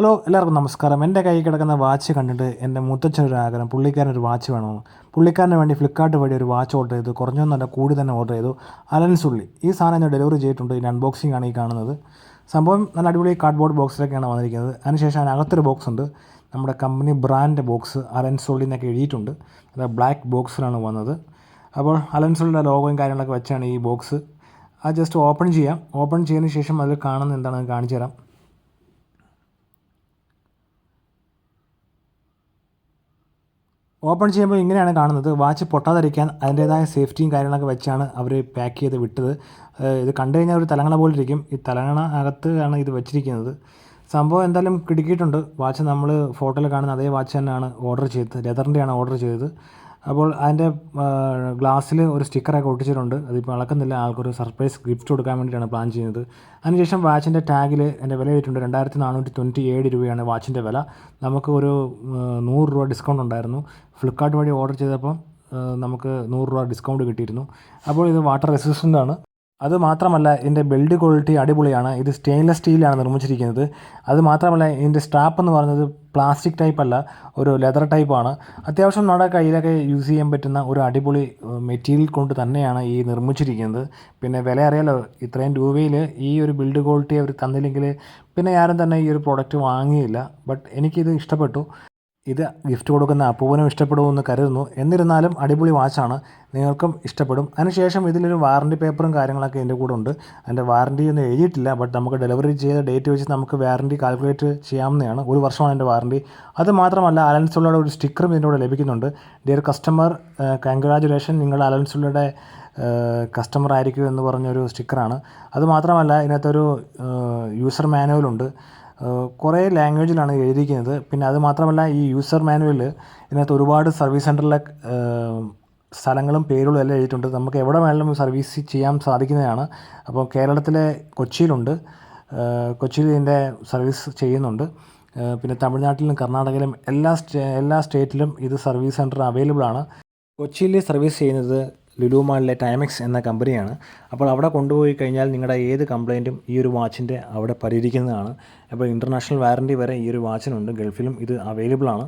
Hello എല്ലാവർക്കും നമസ്കാരം. എന്റെ കയ്യിൽ കിടക്കുന്ന വാച്ച് കണ്ടിട്ട് എന്റെ മുത്തച്ഛനൊരു ആഗ്രഹം. പുള്ളിക്കാരൻ ഒരു വാച്ച് വേണമെന്ന് പുള്ളിക്കാരന് വേണ്ടി ഫ്ലിപ്കാർട്ട് വഴി ഒരു വാച്ച് ഓർഡർ ചെയ്തു. കുറഞ്ഞൊന്നല്ല കൂടി തന്നെ ഓർഡർ ചെയ്തു. അലൻസുള്ളി ഈ സാധനം ഞാൻ ഡെലിവറി ചെയ്തിട്ടുണ്ട്. ഇതിന്റെ അൺബോക്സിംഗ് ആണ് ഈ കാണുന്നത്. സംഭവം നല്ല അടിപൊളി കാർഡ്ബോർഡ് ബോക്സിലൊക്കെയാണ് വന്നിരിക്കുന്നത്. അതിനുശേഷം അതിനകത്തൊരു ബോക്സ് ഉണ്ട്. നമ്മുടെ കമ്പനി ബ്രാൻഡ് ബോക്സ് അലൻസുള്ളി എന്നൊക്കെ എഴുതിയിട്ടുണ്ട്. അത് ബ്ലാക്ക് ബോക്സിലാണ് വന്നത്. അപ്പോൾ അലൻസുള്ളിയുടെ ലോഗോയും കാര്യങ്ങളൊക്കെ വെച്ചാണ് ഈ ബോക്സ് അത് ജസ്റ്റ് ഓപ്പൺ ചെയ്യാം. ഓപ്പൺ ചെയ്തതിന് ശേഷം അതിൽ കാണുന്ന എന്താണെന്ന് കാണിച്ചു തരാം ഓപ്പൺ ചെയ്യുമ്പോൾ ഇങ്ങനെയാണ് കാണുന്നത്. വാച്ച് പൊട്ടാതിരിക്കാൻ അതിന്റേതായ സേഫ്റ്റിയും കാര്യങ്ങളൊക്കെ വെച്ചാണ് അവർ പാക്ക് ചെയ്ത് വിട്ടത്. ഇത് കണ്ടു കഴിഞ്ഞാൽ ഒരു തലങ്ങണ പോലെ ഇരിക്കും. ഈ തലങ്ങണ അകത്ത് ആണ് ഇത് വെച്ചിരിക്കുന്നത്. സംഭവം എന്തായാലും കിടുക്കിയിട്ടുണ്ട്. വാച്ച് നമ്മൾ ഫോട്ടോയിൽ കാണുന്ന അതേ വാച്ച് തന്നെയാണ് ഓർഡർ ചെയ്തത്. ലെതറിന്റെയാണ് ഓർഡർ ചെയ്തത്. അപ്പോൾ അതിന്റെ ഗ്ലാസ്സിൽ ഒരു സ്റ്റിക്കറൊക്കെ ഒട്ടിച്ചിട്ടുണ്ട്. അതിപ്പോൾ അളക്കുന്നില്ല. ആൾക്കൊരു സർപ്രൈസ് ഗിഫ്റ്റ് കൊടുക്കാൻ വേണ്ടിയിട്ടാണ് പ്ലാൻ ചെയ്യുന്നത്. അതിനുശേഷം വാച്ചിന്റെ ടാഗിൽ എന്റെ വില എഴുതിയിട്ടുണ്ട് രണ്ടായിരത്തി നാനൂറ്റി തൊണ്ണൂറ്റി ഏഴ് രൂപയാണ് വാച്ചിന്റെ വില. നമുക്ക് ഒരു നൂറ് രൂപ ഡിസ്കൗണ്ട് ഉണ്ടായിരുന്നു. ഫ്ലിപ്പ്കാർട്ട് വഴി ഓർഡർ ചെയ്തപ്പോൾ നമുക്ക് നൂറ് രൂപ ഡിസ്കൗണ്ട് കിട്ടിയിരുന്നു. അപ്പോൾ ഇത് വാട്ടർ റെസിസ്റ്റന്റ് ആണ് അത് മാത്രമല്ല ഇതിന്റെ ബിൽഡ് ക്വാളിറ്റി അടിപൊളിയാണ്. ഇത് സ്റ്റെയിൻലെസ് സ്റ്റീലാണ് നിർമ്മിച്ചിരിക്കുന്നത്. അത് മാത്രമല്ല ഇതിന്റെ സ്ട്രാപ്പ് എന്ന് പറയുന്നത് പ്ലാസ്റ്റിക് ടൈപ്പ് അല്ല ഒരു ലെതർ ടൈപ്പാണ് അത്യാവശ്യം നമ്മുടെ കയ്യിലൊക്കെ യൂസ് ചെയ്യാൻ പറ്റുന്ന ഒരു അടിപൊളി മെറ്റീരിയൽ കൊണ്ട് തന്നെയാണ് ഈ നിർമ്മിച്ചിരിക്കുന്നത്. പിന്നെ വില അറിയാലോ ഇത്രയും രൂപയിൽ ഈ ഒരു ബിൽഡ് ക്വാളിറ്റി അവർ തന്നില്ലെങ്കിൽ പിന്നെ ആരും തന്നെ ഈ ഒരു പ്രോഡക്റ്റ് വാങ്ങിയില്ല. ബട്ട് എനിക്കിത് ഇഷ്ടപ്പെട്ടു. ഇത് ഗിഫ്റ്റ് കൊടുക്കുന്ന അപ്പൂവനും ഇഷ്ടപ്പെടുമെന്ന് കരുതുന്നു. എന്നിരുന്നാലും അടിപൊളി വാച്ചാണ് നിങ്ങൾക്കും ഇഷ്ടപ്പെടും. അതിനുശേഷം ഇതിലൊരു വാറണ്ടി പേപ്പറും കാര്യങ്ങളൊക്കെ എന്റെ കൂടെ ഉണ്ട്. അതിന്റെ വാറണ്ടി ഒന്നും എഴുതിയിട്ടില്ല ബട്ട് നമുക്ക് ഡെലിവറി ചെയ്ത ഡേറ്റ് വെച്ച് നമുക്ക് വാറണ്ടി കാൽക്കുലേറ്റ് ചെയ്യാവുന്നതാണ്. ഒരു വർഷമാണ് എന്റെ വാറണ്ടി അത് മാത്രമല്ല അലൻസുള്ളയുടെ ഒരു സ്റ്റിക്കറും ഇതിന്റെ കൂടെ ലഭിക്കുന്നുണ്ട്. ഡിയർ കസ്റ്റമർ കൺഗ്രാജുലേഷൻ നിങ്ങൾ അലൻസുള്ളയുടെ കസ്റ്റമർ ആയിരിക്കും എന്ന് പറഞ്ഞൊരു സ്റ്റിക്കറാണ് അത് മാത്രമല്ല ഇതിനകത്തൊരു യൂസർ മാനുവലുണ്ട് കുറേ ലാംഗ്വേജിലാണ് എഴുതിയിരിക്കുന്നത്. പിന്നെ അത് മാത്രമല്ല ഈ യൂസർ മാനുവലിൽ ഇതിനകത്ത് ഒരുപാട് സർവീസ് സെന്ററിലെ സ്ഥലങ്ങളും പേരുകളും എല്ലാം എഴുതിയിട്ടുണ്ട്. നമുക്ക് എവിടെ വേണമെങ്കിലും സർവീസ് ചെയ്യാൻ സാധിക്കുന്നതാണ്. അപ്പോൾ കേരളത്തിലെ കൊച്ചിയിലുണ്ട്. കൊച്ചിയിൽ ഇതിന്റെ സർവീസ് ചെയ്യുന്നുണ്ട്. പിന്നെ തമിഴ്നാട്ടിലും കർണാടകയിലും എല്ലാ എല്ലാ സ്റ്റേറ്റിലും ഇത് സർവീസ് സെന്റർ അവൈലബിൾ ആണ്. കൊച്ചിയിൽ സർവീസ് ചെയ്യുന്നത് ലുലു മാളിലെ ടൈമെക്സ് എന്ന കമ്പനിയാണ്. അപ്പോൾ അവിടെ കൊണ്ടുപോയി കഴിഞ്ഞാൽ നിങ്ങളുടെ ഏത് കംപ്ലയിന്റും ഈ ഒരു വാച്ചിന്റെ അവിടെ പരിഹരിക്കുന്നതാണ്. അപ്പോൾ ഇന്റർനാഷണൽ വാറന്റി വരെ ഈ ഒരു വാച്ചിനുണ്ട് ഗൾഫിലും ഇത് അവൈലബിൾ ആണ്.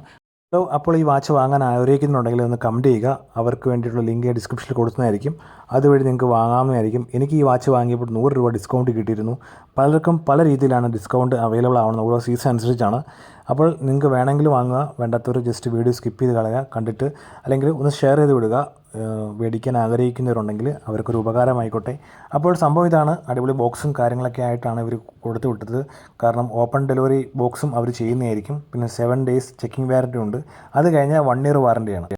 അപ്പോൾ ഈ വാച്ച് വാങ്ങാൻ ആഗ്രഹിക്കുന്നുണ്ടെങ്കിൽ ഒന്ന് കമന്റ് ചെയ്യുക. അവർക്ക് വേണ്ടിയിട്ടുള്ള ലിങ്ക് ഡിസ്ക്രിപ്ഷനിൽ കൊടുക്കുന്നതായിരിക്കും. അതുവഴി നിങ്ങൾക്ക് വാങ്ങാവുന്നതായിരിക്കും. എനിക്ക് ഈ വാച്ച് വാങ്ങിയപ്പോൾ നൂറ് രൂപ ഡിസ്കൗണ്ട് കിട്ടിയിരുന്നു. പലർക്കും പല രീതിയിലാണ് ഡിസ്കൗണ്ട് അവൈലബിൾ ആവുന്നത് ഓരോ സീസൺ അനുസരിച്ചാണ്. അപ്പോൾ നിങ്ങൾക്ക് വേണമെങ്കിൽ വാങ്ങുക വേണ്ടാത്തവർ ജസ്റ്റ് വീഡിയോ സ്കിപ്പ് ചെയ്ത് കളയുക കണ്ടിട്ട് അല്ലെങ്കിൽ ഒന്ന് ഷെയർ ചെയ്ത് വിടുക. മേടിക്കാൻ ആഗ്രഹിക്കുന്നവരുണ്ടെങ്കിൽ അവർക്കൊരു ഉപകാരമായിക്കോട്ടെ. അപ്പോൾ സംഭവം ഇതാണ്. അടിപൊളി ബോക്സും കാര്യങ്ങളൊക്കെ ആയിട്ടാണ് ഇവർ കൊടുത്തു വിട്ടത്. കാരണം ഓപ്പൺ ഡെലിവറി ബോക്സും അവർ ചെയ്യുന്നതായിരിക്കും. പിന്നെ സെവൻ ഡേയ്സ് ചെക്കിംഗ് വാറന്റി ഉണ്ട്. അത് കഴിഞ്ഞാൽ വൺ ഇയർ വാറന്റിയാണ്